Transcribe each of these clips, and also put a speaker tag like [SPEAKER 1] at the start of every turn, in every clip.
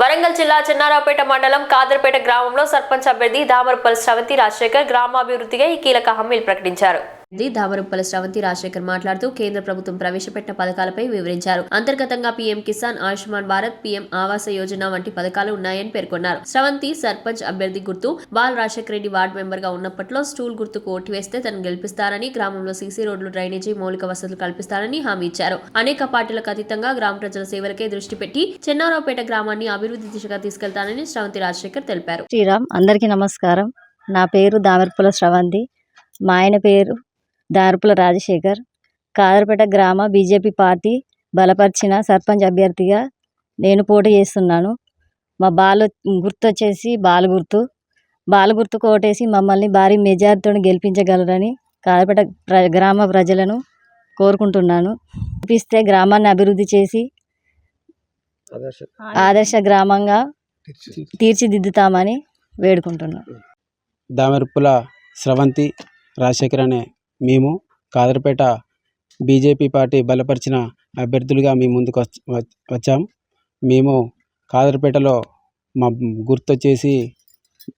[SPEAKER 1] వరంగల్ జిల్లా చెన్నారావుపేట మండలం కాదర్పేట గ్రామంలో సర్పంచ్ అభ్యర్థి దామరపల్లి శ్రవంతి రాజశేఖర్ గ్రామాభివృద్ధిగా ఈ కీలక హామీలు ప్రకటించారు. ఇది శ్రవంతి రాజశేఖర్ మాట్లాడుతూ కేంద్ర ప్రభుత్వం ప్రవేశపెట్టిన పథకాలపై వివరించారు. అంతర్గతంగా పీఎం కిసాన్ ఆయుష్మాన్ భారత్ పీఎం ఆవాస యోజన వంటి పథకాలు ఉన్నాయని పేర్కొన్నారు. శ్రవంతి సర్పంచ్ అభ్యర్థి గుర్తు బాల్ రాజశేఖర రెడ్డి వార్డు మెంబర్గా ఉన్నప్పట్లో స్టూల్ గుర్తుకు ఓటు వేస్తే తను గెలిపిస్తారని గ్రామంలో సీసీ రోడ్లు డ్రైనేజీ మౌలిక వసతులు కల్పిస్తారని హామీ ఇచ్చారు. అనేక పార్టీలకు అతీతంగా గ్రామ ప్రజల సేవలకే దృష్టి పెట్టి చెన్నారావుపేట గ్రామాన్ని అభివృద్ధి దిశగా తీసుకెళ్తానని శ్రవంతి రాజశేఖర్ తెలిపారు.
[SPEAKER 2] శ్రీరామ్ అందరికీ నమస్కారం. నా పేరు దామర్పుల శ్రవంతి. మా ఆయన పేరు దామర్పుల రాజశేఖర్ కాదరపేట గ్రామ బీజేపీ పార్టీ బలపరిచిన సర్పంచ్ అభ్యర్థిగా నేను పోటీ చేస్తున్నాను. మా బాలు గుర్తు వచ్చేసి బాలు గుర్తు బాలు గుర్తుకు ఓటేసి మమ్మల్ని భారీ మెజార్టీతో గెలిపించగలరని కాదరపేట ప్ర గ్రామ ప్రజలను కోరుకుంటున్నాను. గెలిపిస్తే గ్రామాన్ని అభివృద్ధి చేసి ఆదర్శ గ్రామంగా తీర్చిదిద్దుతామని వేడుకుంటున్నాను.
[SPEAKER 3] దామెరుపుల స్రవంతి రాజశేఖర్ అనే మేము కాదరపేట బీజేపీ పార్టీ బలపరిచిన అభ్యర్థులుగా మీ ముందుకు వచ్చాం. మేము కాదరపేటలో మా గుర్తు వచ్చేసి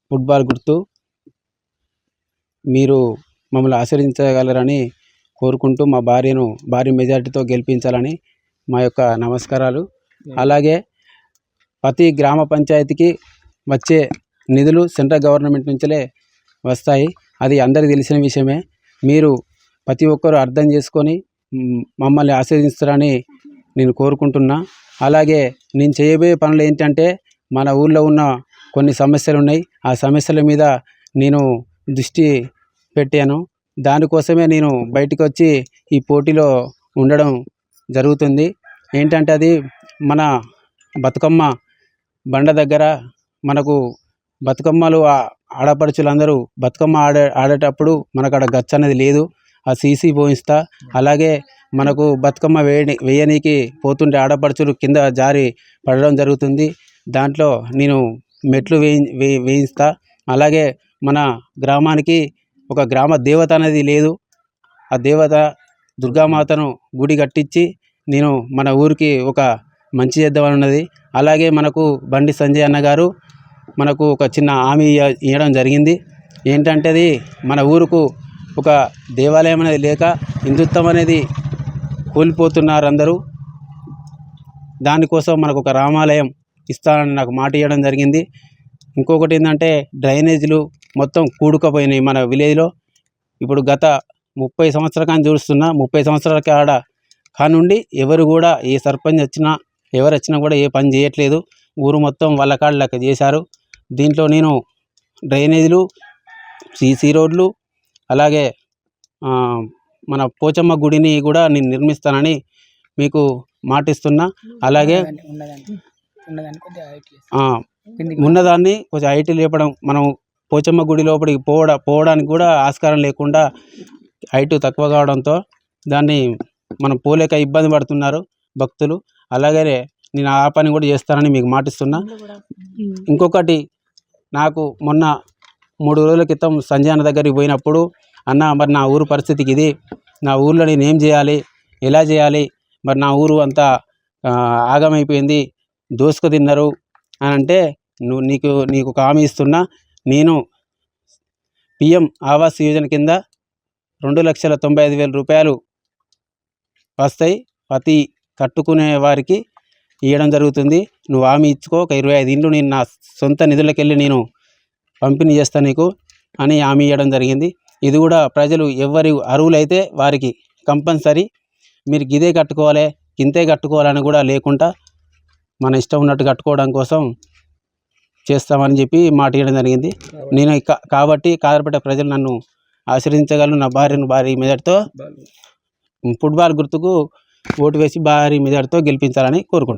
[SPEAKER 3] ఫుట్బాల్ గుర్తు. మీరు మమ్మల్ని ఆశీర్వదించగలరని కోరుకుంటూ మా భార్యను భారీ మెజారిటీతో గెలిపించాలని మా యొక్క నమస్కారాలు. అలాగే ప్రతి గ్రామ పంచాయతీకి వచ్చే నిధులు సెంట్రల్ గవర్నమెంట్ నుంచే వస్తాయి. అది అందరికీ తెలిసిన విషయమే. మీరు ప్రతి ఒక్కరూ అర్థం చేసుకొని మమ్మల్ని ఆశీర్వదిస్తారని నేను కోరుకుంటున్నా. అలాగే నేను చేయబోయే పనులు ఏంటంటే మన ఊళ్ళో ఉన్న కొన్ని సమస్యలు ఉన్నాయి ఆ సమస్యల మీద నేను దృష్టి పెట్టాను. దానికోసమే నేను బయటికి వచ్చి ఈ పోటీలో ఉండడం జరుగుతుంది. ఏంటంటే అది మన బతుకమ్మ బండ దగ్గర మనకు బతుకమ్మలు ఆడపడుచులందరూ బతుకమ్మ ఆడే ఆడేటప్పుడు మనకు అక్కడ గచ్చ అనేది లేదు. ఆ సీసీ పోయిస్తా. అలాగే మనకు బతుకమ్మ వేయని వేయనీకి పోతుంటే ఆడపడుచులు కింద జారి పడడం జరుగుతుంది. దాంట్లో నేను మెట్లు వేయి వే- వేయిస్తా. అలాగే మన గ్రామానికి ఒక గ్రామ దేవత అనేది లేదు. ఆ దేవత దుర్గామాతను గుడి కట్టించి నేను మన ఊరికి ఒక మంచి చేద్దామన్నది ఉన్నది. అలాగే మనకు బండి సంజయ్ అన్న గారు మనకు ఒక చిన్న హామీ ఇవ్వడం జరిగింది. ఏంటంటే అది మన ఊరుకు ఒక దేవాలయం అనేది లేక హిందుత్వం అనేది కోల్పోతున్నారు అందరూ దానికోసం మనకు ఒక రామాలయం ఇస్తానని నాకు మాట ఇవ్వడం జరిగింది. ఇంకొకటి ఏంటంటే డ్రైనేజీలు మొత్తం కూడుకుపోయినాయి మన విలేజ్లో. ఇప్పుడు గత ముప్పై సంవత్సరాల కానీ చూస్తున్నా ముప్పై సంవత్సరాల కాడ కానుండి ఎవరు కూడా ఏ సర్పంచ్ వచ్చినా ఎవరు వచ్చినా కూడా ఏ పని చేయట్లేదు. ఊరు మొత్తం వాళ్ళ కాళ్ళ లెక్క చేశారు. దీంట్లో నేను డ్రైనేజీలు సీసీ రోడ్లు అలాగే మన పోచమ్మ గుడిని కూడా నేను నిర్మిస్తానని మీకు మాటిస్తున్నా. అలాగే ఆ, ఉన్నదాన్ని కొంచెం హైట్ లేపడం మనం పోచమ్మ గుడి లోపలికి పోవడ పోవడానికి కూడా ఆస్కారం లేకుండా హైట్ తక్కువ కావడంతో దాన్ని మనం పోలేక ఇబ్బంది పడుతున్నారు భక్తులు. అలాగే నేను ఆ పని కూడా చేస్తానని మీకు మాటిస్తున్నా. ఇంకొకటి నాకు మొన్న మూడు రోజుల క్రితం సంజయ్ అన్న దగ్గరికి పోయినప్పుడు అన్న మరి నా ఊరు పరిస్థితికి ఇది. నా ఊర్లో నేను ఏం చేయాలి? ఎలా చేయాలి? మరి నా ఊరు అంతా ఆగమైపోయింది. దోసుకు తిన్నారు. అని అంటే నువ్వు నీకు నీకు ఒక హామీ ఇస్తున్నా. నేను పిఎం ఆవాస్ యోజన కింద రెండు లక్షల తొంభై ఐదు వేల రూపాయలు వస్తాయి. ప్రతి కట్టుకునే వారికి ఇవ్వడం జరుగుతుంది. నువ్వు హామీ ఇచ్చుకో ఒక ఇరవై ఐదు ఇండ్లు నేను నా సొంత నిధులకెళ్ళి నేను పంపిణీ చేస్తాను నీకు అని హామీ ఇవ్వడం జరిగింది. ఇది కూడా ప్రజలు ఎవరి అర్హులైతే వారికి కంపల్సరీ. మీరు గిదే కట్టుకోవాలి గింతే కట్టుకోవాలని కూడా లేకుండా మన ఇష్టం ఉన్నట్టు కట్టుకోవడం కోసం చేస్తామని చెప్పి మాట ఇవ్వడం జరిగింది. నేను కాబట్టి కాదరపేట ప్రజలు నన్ను ఆశీర్వదించగలను నా భార్యను భారీ మెజార్టీతో ఫుట్బాల్ గుర్తుకు ఓటు వేసి భారీ మెజార్టీతో గెలిపించాలని కోరుకుంటున్నాను.